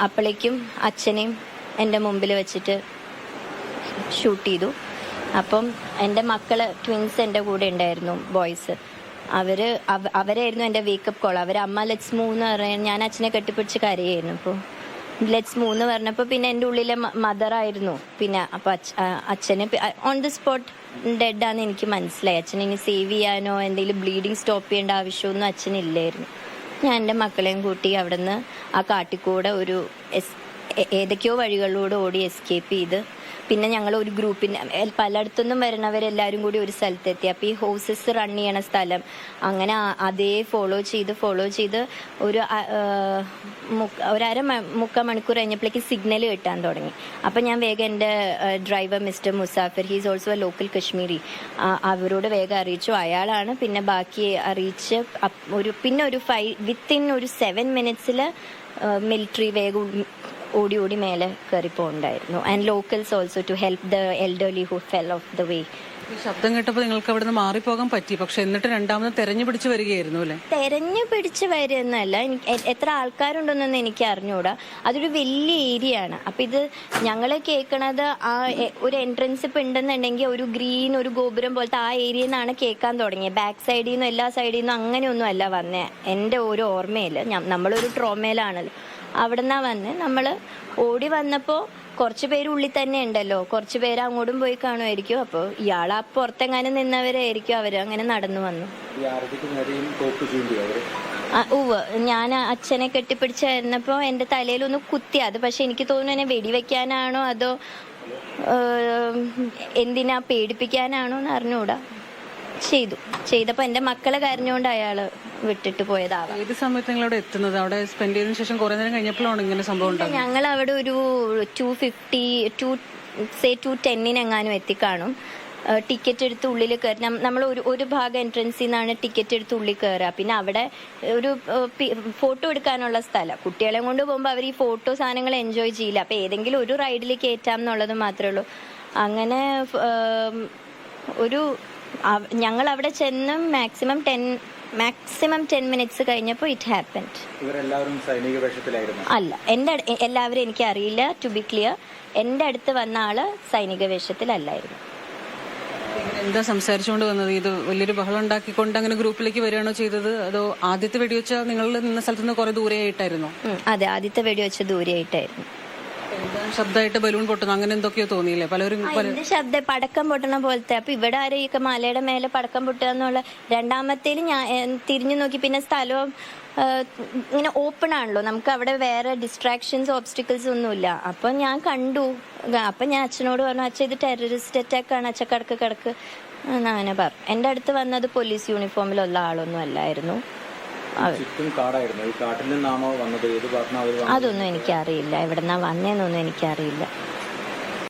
അപ്പോഴേക്കും അച്ഛനെയും എന്റെ മുമ്പിൽ വെച്ചിട്ട് ഷൂട്ട് ചെയ്തു. അപ്പം എന്റെ മക്കൾ ട്വിൻസ് എന്റെ കൂടെ ഉണ്ടായിരുന്നു ബോയ്സ് അവർ അവ- അവരായിരുന്നു എന്റെ വേക്കപ്പ് കോൾ അവർ അമ്മ ലെറ്റ്സ് മൂന്ന് പറയുന്നത് ഞാൻ അച്ഛനെ കെട്ടിപ്പിടിച്ച് കരയായിരുന്നു. അപ്പോൾ ലെറ്റ്സ് മൂന്ന് പറഞ്ഞപ്പോൾ പിന്നെ എന്റെ ഉള്ളിലെ മദറായിരുന്നു പിന്നെ അപ്പോൾ അച്ഛ അച്ഛനെ ഓൺ ദി സ്പോട്ട് ഡെഡാന്ന് എനിക്ക് മനസ്സിലായി. അച്ഛനെ ഇനി സേവ് ചെയ്യാനോ എന്തെങ്കിലും ബ്ലീഡിങ് സ്റ്റോപ്പ് ചെയ്യേണ്ട ആവശ്യമൊന്നും അച്ഛനില്ലായിരുന്നു. ഞാൻ എന്റെ മക്കളെയും കൂട്ടി അവിടുന്ന് ആ കാട്ടിക്കൂടെ ഒരു എസ് ഏതൊക്കെയോ വഴികളിലൂടെ ഓടി എസ്കേപ്പ് ചെയ്ത്. പിന്നെ ഞങ്ങൾ ഒരു ഗ്രൂപ്പിന് പലയിടത്തുനിന്നും വരുന്നവരെല്ലാവരും കൂടി ഒരു സ്ഥലത്തെത്തി. അപ്പോൾ ഈ ഹോസസ് റൺ ചെയ്യണ സ്ഥലം. അങ്ങനെ അതേ ഫോളോ ചെയ്ത് ഫോളോ ചെയ്ത് ഒരു ഒരു അര മുക്കാൽ മണിക്കൂർ കഴിഞ്ഞപ്പോഴേക്ക് സിഗ്നൽ കിട്ടാൻ തുടങ്ങി. അപ്പം ഞാൻ വേഗം എന്റെ driver mister Musafir he's also a local Kashmiri അവരോട് വേഗം അറിയിച്ചു. അയാളാണ് പിന്നെ ബാക്കി അറിയിച്ച് ഒരു പിന്നെ ഒരു ഫൈവ് വിത്തിൻ ഒരു സെവൻ മിനിറ്റ്സിൽ മിലിറ്ററി വേഗം ഓടി ഓടി മേലെ കയറി പോകണ്ടായിരുന്നു and locals also to help the elderly who fell off the way ശബ്ദം കേട്ടപ്പോൾ നിങ്ങൾക്ക് അവിടെ നിന്ന് മാറിപ്പോകാൻ പറ്റി. പക്ഷെ എന്നിട്ട് രണ്ടാമത് തെരഞ്ഞു പിടിച്ച് വരികയായിരുന്നു അല്ലേ? തെരഞ്ഞു പിടിച്ച് വരുന്നല്ല എനിക്ക് എത്ര ആൾക്കാരുണ്ടെന്നൊന്നും എനിക്ക് അറിഞ്ഞൂടാ. അതൊരു വലിയ ഏരിയ ആണ്. അപ്പൊ ഇത് ഞങ്ങൾ കേൾക്കണത് ആ ഒരു എൻട്രൻസ് ഇപ്പൊ ഉണ്ടെന്നുണ്ടെങ്കിൽ ഒരു ഗ്രീൻ ഒരു ഗോപുരം പോലത്തെ ആ ഏരിയയിൽ നിന്നാണ് കേൾക്കാൻ തുടങ്ങിയത്. ബാക്ക് സൈഡിൽ നിന്നും എല്ലാ സൈഡിൽ നിന്നും അങ്ങനെയൊന്നും അല്ല വന്നേ. എന്റെ ഒരു ഓർമ്മയിൽ നമ്മളൊരു ട്രോമയിലാണല്ലോ അവിടെ വന്ന്. നമ്മൾ ഓടി വന്നപ്പോൾ കുറച്ച് പേര് ഉള്ളിൽ തന്നെ ഉണ്ടല്ലോ. കുറച്ച് പേര് അങ്ങോട്ടും പോയി കാണുമായിരിക്കും. അപ്പോൾ ഇയാൾ ആ പുറത്തെങ്ങാനും നിന്നവരായിരിക്കും അവർ അങ്ങനെ നടന്നു വന്നു. ഉവ് ഞാൻ അച്ഛനെ കെട്ടിപ്പിടിച്ചായിരുന്നപ്പോൾ എന്റെ തലയിലൊന്ന് കുത്തി. അത് പക്ഷെ എനിക്ക് തോന്നുന്നു എന്നെ വെടിവെക്കാനാണോ അതോ എന്തിനാ പേടിപ്പിക്കാനാണോ എന്ന് അറിഞ്ഞൂടാ. ചെയ്തു. ചെയ്തപ്പോൾ എന്റെ മക്കളെ കരഞ്ഞുകൊണ്ട് അയാൾ വിട്ടിട്ട് പോയതാവാം. ഏത് സമയത്ത് നിങ്ങൾ അവിടെ എത്തുന്നത്? അവിടെ സ്പെൻഡ് ചെയ്തതിനു ശേഷം കുറെ നേരം കഴിഞ്ഞപ്പോഴാണ് ഇങ്ങനെ സംഭവം ഞങ്ങൾ അവിടെ ഒരു two fifty to say two ടെന്നിനെങ്ങാനും എത്തിക്കാണും. ടിക്കറ്റ് എടുത്ത് ഉള്ളിൽ കയറി നമ്മൾ ഒരു ഒരു ഭാഗം എൻട്രൻസിൽ നിന്നാണ് ടിക്കറ്റ് എടുത്ത് ഉള്ളിൽ കയറുക പിന്നെ അവിടെ ഒരു ഫോട്ടോ എടുക്കാനുള്ള സ്ഥലം. കുട്ടികളെ കൊണ്ട് പോകുമ്പോൾ അവർ ഈ ഫോട്ടോ സാധനങ്ങൾ എൻജോയ് ചെയ്യില്ല. അപ്പം ഏതെങ്കിലും ഒരു റൈഡിൽ കയറ്റാം എന്നുള്ളത് മാത്രമേ ഉള്ളൂ. അങ്ങനെ ഒരു ഞങ്ങൾ അവിടെ ചെന്ന് maximum ten maximum ten minutes കഴിഞ്ഞപ്പോൾ ഇറ്റ് ഹാപ്പൻഡ് ഇവരെല്ലാവരും സൈനിക വേഷത്തിലായിരുന്നു. അല്ല എന്റെ എല്ലാവരും എനിക്ക് അറിയില്ല ടു ബി ക്ലിയർ എന്റെ അടുത്ത് വന്ന ആൾ സൈനിക വേഷത്തിലല്ലായിരുന്നു. എന്താ സംസാരിച്ചുകൊണ്ട് വന്നത്? ഇത് വലിയൊരു ബഹളം ഉണ്ടാക്കിക്കൊണ്ട് അങ്ങനെ ഗ്രൂപ്പിലേക്ക് വരികയാണോ ചെയ്തത്? അതോ ആദ്യത്തെ വെടിവെച്ച നിങ്ങൾ നിന്ന സ്ഥലത്ത് നിന്ന് കുറെ ദൂരെയായിട്ടായിരുന്നോ? അതെ ആദ്യത്തെ വെടിവെച്ച ദൂരെയായിട്ടായിരുന്നു. ശബ്ദമായിട്ട് ബലൂൺ പൊട്ടുന്നു. അങ്ങനെ എന്തൊക്കെയോ തോന്നിയില്ലേ? പലരും ശബ്ദ പടക്കം പൊട്ടണ പോലത്തെ. അപ്പൊ ഇവിടെ ആരും ഈ മലയുടെ മേലെ പടക്കം പൊട്ടുക എന്നുള്ള രണ്ടാമത്തേൽ ഞാൻ തിരിഞ്ഞു നോക്കി. പിന്നെ സ്ഥലവും ഇങ്ങനെ ഓപ്പൺ ആണല്ലോ. നമുക്ക് അവിടെ വേറെ ഡിസ്ട്രാക്ഷൻസ് ഓബ്സ്റ്റിക്കിൾസ് ഒന്നുമില്ല. അപ്പൊ ഞാൻ കണ്ടു. അപ്പൊ ഞാൻ അച്ഛനോട് പറഞ്ഞു അച്ഛൻ ഇത് ടെററിസ്റ്റ് അറ്റാക്ക് ആണ്. അച്ഛ കിടക്ക് കിടക്ക്. എന്ന് അങ്ങനെ പറഞ്ഞു. എന്റെ അടുത്ത് വന്നത് പോലീസ് യൂണിഫോമിലുള്ള ആളൊന്നും അല്ലായിരുന്നു. അതൊന്നും എനിക്കറിയില്ല. എവിടെന്നാ വന്നേന്നൊന്നും എനിക്കറിയില്ല.